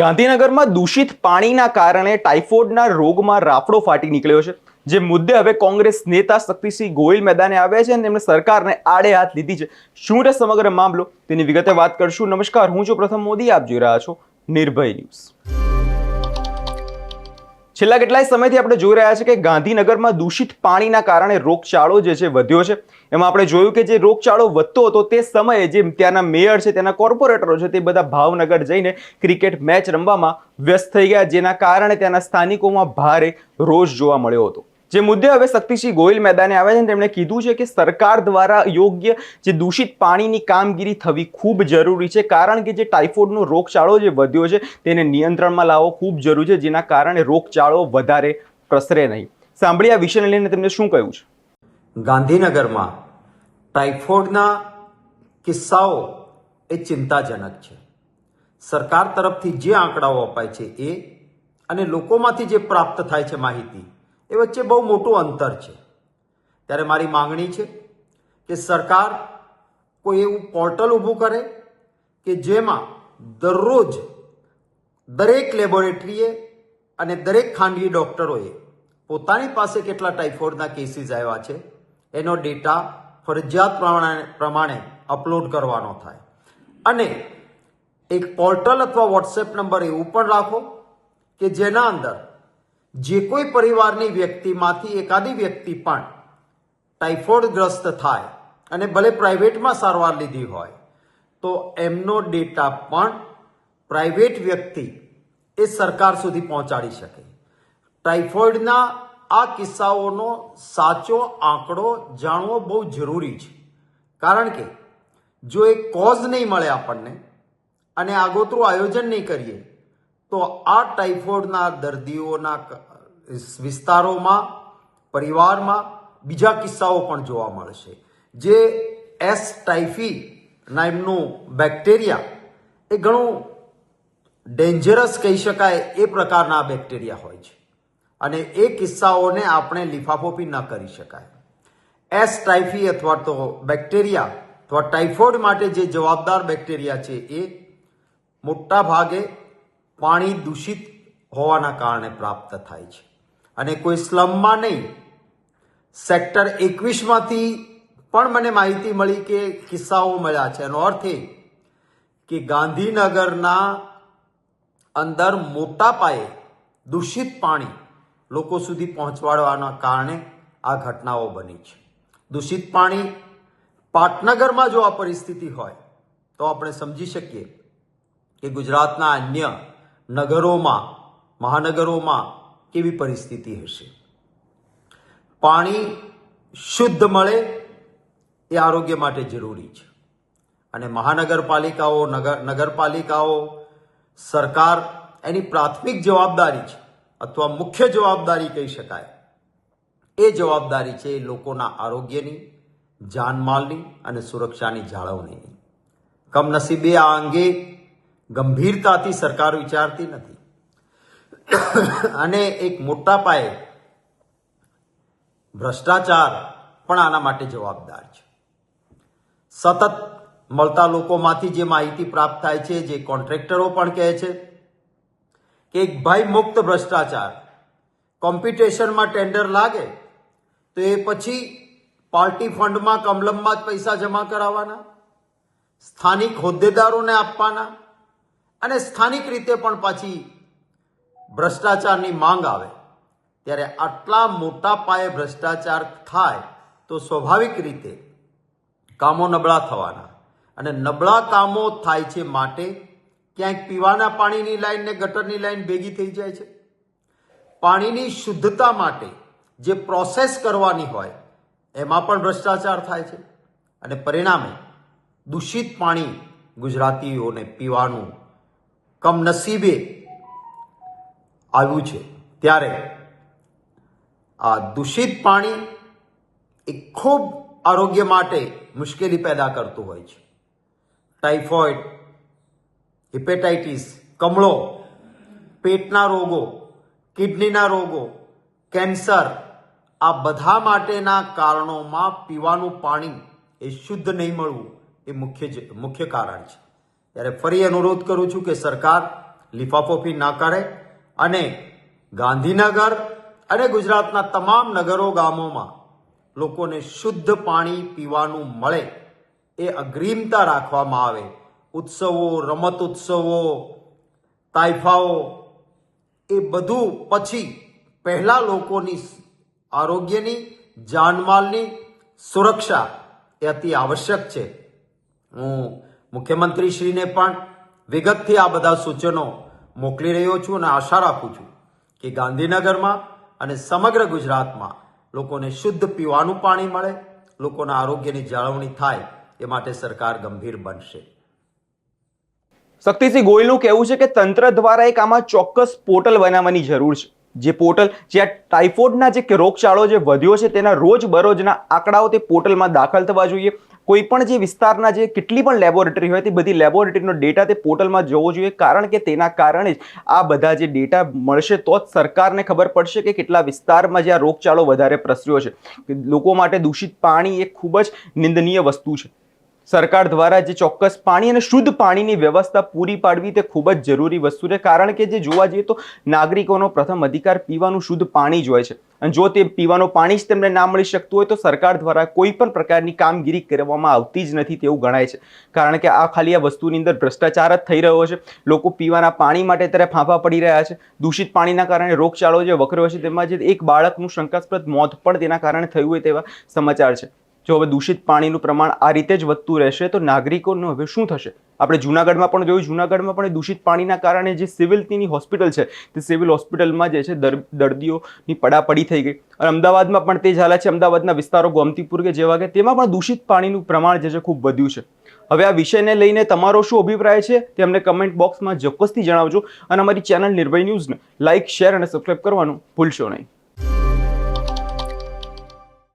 ગાંધીનગરમાં દૂષિત પાણીના કારણે ટાઇફોઇડના રોગમાં રાફડો ફાટી નીકળ્યો છે. જે મુદ્દે હવે કોંગ્રેસ નેતા શક્તિસિંહ ગોયલ મેદાને આવ્યા છે અને એમણે સરકારને આડે હાથ લીધી છે. શું છે સમગ્ર મામલો? તેની વિગતે વાત કરશું. નમસ્કાર, હું છું પ્રથમ મોદી. આપ જોઈ રહ્યા છો નિર્ભય ન્યૂઝ. છેલ્લા કેટલાય સમયથી આપણે જોઈ રહ્યા છે કે ગાંધીનગરમાં દૂષિત પાણીના કારણે રોગચાળો જે છે વધ્યો છે. એમાં આપણે જોયું કે જે રોગચાળો વધતો હતો તે સમયે જે ત્યાંના મેયર છે તેના કોર્પોરેટરો છે, તે બધા ભાવનગર જઈને ક્રિકેટ મેચ રમવામાં વ્યસ્ત થઈ ગયા, જેના કારણે ત્યાંના સ્થાનિકોમાં ભારે રોષ જોવા મળ્યો હતો. જે મુદ્દે હવે શક્તિસિંહ ગોયલ મેદાને આવ્યા છે તેમણે કીધું છે કે સરકાર દ્વારા યોગ્ય જે દૂષિત પાણીની કામગીરી થવી ખૂબ જરૂરી છે. કારણ કે જે ટાઇફોઇડનો રોગચાળો જે વધ્યો છે તેને નિયંત્રણમાં લાવવો ખૂબ જરૂરી છે, જેના કારણે રોગચાળો વધારે પ્રસરે નહીં. સાંભળી આ વિષયને લઈને તેમને શું કહ્યું છે? ગાંધીનગરમાં ટાઇફોઇડના કિસ્સાઓ એ ચિંતાજનક છે. સરકાર તરફથી જે આંકડાઓ અપાય છે એ અને લોકોમાંથી જે પ્રાપ્ત થાય છે માહિતી એ વચ્ચે બહુ મોટું અંતર છે. ત્યારે મારી માંગણી છે કે સરકાર કોઈ એવું પોર્ટલ ઊભું કરે કે જેમાં દરરોજ દરેક લેબોરેટરીએ અને દરેક ખાનગી ડૉક્ટરોએ પોતાની પાસે કેટલા ટાઇફોઇડના કેસીસ આવ્યા છે, એનો ડેટા ફરજિયાત પ્રમાણે પ્રમાણે અપલોડ કરવાનો થાય. અને એક પોર્ટલ અથવા વોટ્સએપ નંબર એવું પણ રાખો કે જેના અંદર જે કોઈ પરિવારની વ્યક્તિમાંથી એકાદી વ્યક્તિ પણ ટાઇફોઇડગ્રસ્ત થાય અને ભલે પ્રાઇવેટમાં સારવાર લીધી હોય, તો એમનો ડેટા પણ પ્રાઇવેટ વ્યક્તિ એ સરકાર સુધી પહોંચાડી શકે. ટાઇફોઇડના આ કિસ્સાઓનો સાચો આંકડો જાણવો બહુ જરૂરી છે. કારણ કે જો એ કોઝ નહીં મળે આપણને અને આગોતરું આયોજન નહીં કરીએ તો આ ટાઇફોઇડના દર્દીઓના વિસ્તારોમાં, પરિવારમાં બીજા કિસ્સાઓ પણ જોવા મળશે. જે એસ ટાઇફી નામનું બેક્ટેરિયા, એ ઘણું ડેન્જરસ કહી શકાય એ પ્રકારના બેક્ટેરિયા હોય છે. અને એ કિસ્સાઓને આપણે લિફાફોપી ન કરી શકાય. એસ ટાઇફી અથવા તો બેક્ટેરિયા અથવા ટાઇફોઇડ માટે જે જવાબદાર બેક્ટેરિયા છે એ મોટા ભાગે પાણી દૂષિત હોવાના કારણે પ્રાપ્ત થાય છે. અને કોઈ સ્લમમાં નહીં. સેક્ટર એકવીસમાંથી પણ મને માહિતી મળી કે કિસ્સાઓ મળ્યા છે. એનો અર્થ એ કે ગાંધીનગરના અંદર મોટા પાયે દૂષિત પાણી લોકો સુધી પહોંચવાડવાના કારણે આ ઘટનાઓ બની છે. દૂષિત પાણી પાટનગરમાં જો આ પરિસ્થિતિ હોય, તો આપણે સમજી શકીએ કે ગુજરાતના અન્ય નગરોમાં, મહાનગરોમાં કેવી પરિસ્થિતિ હશે? પાણી શુદ્ધ મળે એ આરોગ્ય માટે જરૂરી છે. અને મહાનગરપાલિકાઓ, નગર, નગરપાલિકાઓ, સરકાર એની પ્રાથમિક જવાબદારી છે, અથવા મુખ્ય જવાબદારી કહી શકાય. એ જવાબદારી છે લોકોના આરોગ્યની, જાનમાલની અને સુરક્ષાની જાળવણીની. કમનસીબે આ અંગે ગંભીરતાથી સરકાર વિચારતી નથી. અને એક મોટા પાયે ભ્રષ્ટાચાર પણ આના માટે જવાબદાર છે. સતત મળતા લોકોમાંથી જે માહિતી પ્રાપ્ત થાય છે, જે કોન્ટ્રાક્ટરો પણ કહે છે કે એક ભય મુક્ત ભ્રષ્ટાચાર કોમ્પિટિશનમાં ટેન્ડર લાગે તો એ પછી પાર્ટી ફંડમાં કમલમમાં જ પૈસા જમા કરાવવાના, સ્થાનિક હોદ્દેદારોને આપવાના અને સ્થાનિક રીતે પણ પાછી ભ્રષ્ટાચારની માંગ આવે. ત્યારે આટલા મોટા પાયે ભ્રષ્ટાચાર થાય તો સ્વાભાવિક રીતે કામો નબળા થવાના. અને નબળા કામો થાય છે માટે ક્યાંક પીવાના પાણીની લાઈન ને ગટરની લાઈન ભેગી થઈ જાય છે. પાણીની શુદ્ધતા માટે જે પ્રોસેસ કરવાની હોય, એમાં પણ ભ્રષ્ટાચાર થાય છે. અને પરિણામે દૂષિત પાણી ગુજરાતીઓને પીવાનું કમનસીબે આવ્યું છે. ત્યારે આ દૂષિત પાણી એ ખૂબ આરોગ્ય માટે મુશ્કેલી પેદા કરતું હોય છે. ટાઇફોઇડ હિપેટાઇટિસ, કમળો, પેટના રોગો, કિડનીના રોગો, કેન્સર, આ બધા માટેના કારણોમાં પીવાનું પાણી એ શુદ્ધ નહીં મળવું એ મુખ્ય મુખ્ય કારણ છે. ત્યારે ફરી અનુરોધ કરું છું કે સરકાર લિફાફોફી ન કરે અને ગાંધીનગર અને ગુજરાતના તમામ નગરો ગામોમાં લોકોને શુદ્ધ પાણી પીવાનું મળે એ અગ્રીમતા રાખવામાં આવે. ઉત્સવો, રમત ઉત્સવો, તાઇફાઓ એ બધું પછી પહેલાં લોકોની આરોગ્યની, જાનમાલની સુરક્ષા એ અતિ આવશ્યક છે. હું મુખ્યમંત્રીશ્રીને પણ વિગતથી આ બધા સૂચનો મોકલી રહ્યો છું અને આશા રાખું છું કે ગાંધીનગરમાં અને સમગ્ર ગુજરાતમાં લોકોને શુદ્ધ પીવાનું પાણી મળે, લોકોના આરોગ્યની જાળવણી થાય એ માટે સરકાર ગંભીર બનશે. શક્તિસિંહ ગોયલનું કહેવું છે કે તંત્ર દ્વારા એક આમાં ચોક્કસ પોર્ટલ બનાવવાની જરૂર છે. જે પોર્ટલ, જે આ ટાઇફોઇડના જે રોગચાળો જે વધ્યો છે તેના રોજ બરોજના આંકડાઓ તે પોર્ટલમાં દાખલ થવા જોઈએ. કોઈ પણ જે વિસ્તારના જે કેટલી પણ લેબોરેટરી હોય તે બધી લેબોરેટરીનો ડેટા તે પોર્ટલમાં જવો જોઈએ. કારણ કે તેના કારણે જ આ બધા જે ડેટા મળશે તો જ સરકારને ખબર પડશે કે કેટલા વિસ્તારમાં જે આ રોગચાળો વધારે પ્રસર્યો છે. લોકો માટે દૂષિત પાણી એ ખૂબ જ નિંદનીય વસ્તુ છે. સરકાર દ્વારા જે ચોક્કસ પાણી અને શુદ્ધ પાણીની વ્યવસ્થા પૂરી પાડવી તે ખૂબ જ જરૂરી વસ્તુ છે. કારણ કે જે જોવા જઈએ તો નાગરિકોનો પ્રથમ અધિકાર પીવાનું શુદ્ધ પાણી જ હોય છે. અને જો તે પીવાનું પાણી જ તેમને ના મળી શકતું હોય તો સરકાર દ્વારા કોઈ પણ પ્રકારની કામગીરી કરવામાં આવતી જ નથી તેવું ગણાય છે. કારણ કે આ ખાલી આ વસ્તુની અંદર ભ્રષ્ટાચાર જ થઈ રહ્યો છે. લોકો પીવાના પાણી માટે ત્યારે ફાંફા પડી રહ્યા છે. દૂષિત પાણીના કારણે રોગચાળો જે વકર્યો છે, તેમાં જે એક બાળકનું શંકાસ્પદ મોત પણ તેના કારણે થયું હોય તેવા સમાચાર છે. જો હવે દૂષિત પાણીનું પ્રમાણ આ રીતે જ વધતું રહેશે, તો નાગરિકોનું હવે શું થશે? આપણે જુનાગઢમાં પણ જોયું, જુનાગઢમાં પણ દૂષિત પાણીના કારણે જે સિવિલની હોસ્પિટલ છે, તે સિવિલ હોસ્પિટલમાં જે છે, દર- દર્દીઓની પડાપડી થઈ ગઈ. અને અમદાવાદમાં પણ તે જ છે. અમદાવાદના વિસ્તારો ગોમતીપુર કે જેવા કે, તેમાં પણ દૂષિત પાણીનું પ્રમાણ જે છે, ખૂબ વધ્યું છે. હવે આ વિષયને લઈને તમારો શું અભિપ્રાય છે, તે અમને કમેન્ટ બોક્સમાં ચોક્કસથી જણાવજો. અને અમારી ચેનલ નિર્ભય ન્યૂઝને લાઇક શેર અને સબસ્ક્રાઇબ કરવાનું ભૂલશો નહીં.